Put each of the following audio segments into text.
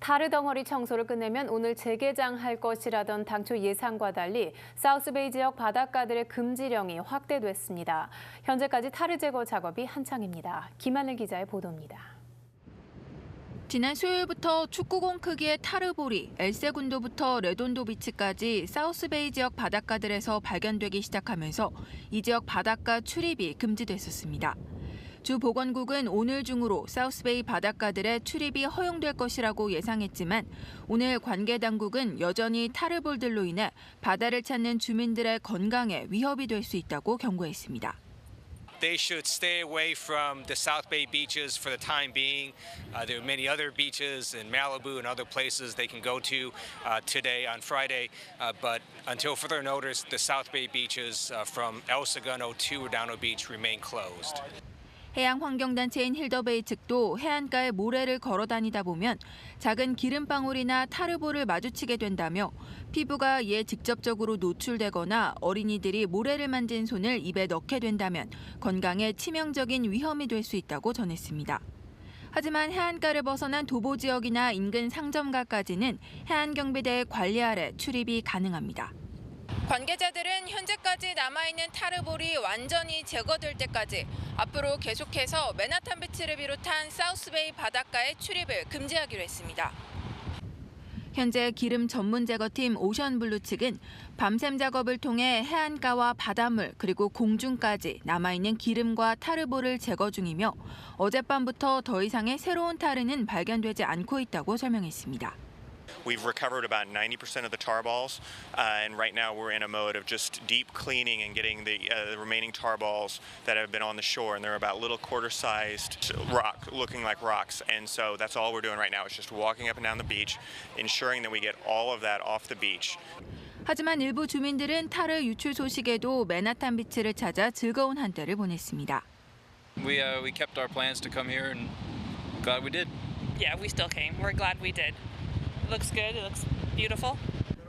타르 덩어리 청소를 끝내면 오늘 재개장할 것이라던 당초 예상과 달리 사우스베이 지역 바닷가들의 금지령이 확대됐습니다. 현재까지 타르 제거 작업이 한창입니다. 김하늘 기자의 보도입니다. 지난 수요일부터 축구공 크기의 타르보리, 엘세군도부터 레돈도 비치까지 사우스베이 지역 바닷가들에서 발견되기 시작하면서 이 지역 바닷가 출입이 금지됐었습니다. 주 보건국은 오늘 중으로 사우스베이 바닷가들의 출입이 허용될 것이라고 예상했지만 오늘 관계 당국은 여전히 타르볼들로 인해 바다를 찾는 주민들의 건강에 위협이 될 수 있다고 경고했습니다. They should stay away from the South Bay beaches for the time being. Uh, there are many other beaches in Malibu and other places they can go to uh, today on Friday, uh, but until further notice, the South Bay beaches uh, from El Segundo to Redondo Beach remain closed. 해양 환경단체인 힐더베이 측도 해안가에 모래를 걸어 다니다 보면 작은 기름방울이나 타르보를 마주치게 된다며 피부가 이에 직접적으로 노출되거나 어린이들이 모래를 만진 손을 입에 넣게 된다면 건강에 치명적인 위험이 될 수 있다고 전했습니다. 하지만 해안가를 벗어난 도보 지역이나 인근 상점가까지는 해안경비대의 관리 아래 출입이 가능합니다. 관계자들은 현재까지 남아있는 타르볼이 완전히 제거될 때까지 앞으로 계속해서 맨하탄 비치를 비롯한 사우스베이 바닷가의 출입을 금지하기로 했습니다. 현재 기름 전문 제거팀 오션블루 측은 밤샘 작업을 통해 해안가와 바닷물 그리고 공중까지 남아있는 기름과 타르볼을 제거 중이며 어젯밤부터 더 이상의 새로운 타르는 발견되지 않고 있다고 설명했습니다. We've recovered about 90% of the tar balls, uh, and right now we're in a mode of just deep cleaning and getting the, uh, the remaining tar balls that have been on the shore. And they're about little quarter-sized rock, looking like rocks. And so that's all we're doing right now is just walking up and down the beach, ensuring that we get all of that off the beach. 하지만 일부 주민들은 타르 유출 소식에도 맨하탄 비치를 찾아 즐거운 한때를 보냈습니다. We uh, we kept our plans to come here, and glad we did. yeah, we still came. We're glad we did. Looks good. It looks beautiful.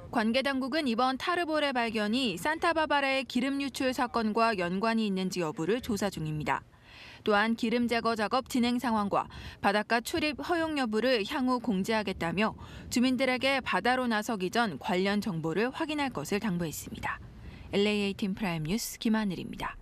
관계 당국은 이번 타르볼의 발견이 산타바바라의 기름 유출 사건과 연관이 있는지 여부를 조사 중입니다. 또한 기름 제거 작업 진행 상황과 바닷가 출입 허용 여부를 향후 공지하겠다며 주민들에게 바다로 나서기 전 관련 정보를 확인할 것을 당부했습니다. LAA 팀 프라임 뉴스 김하늘입니다.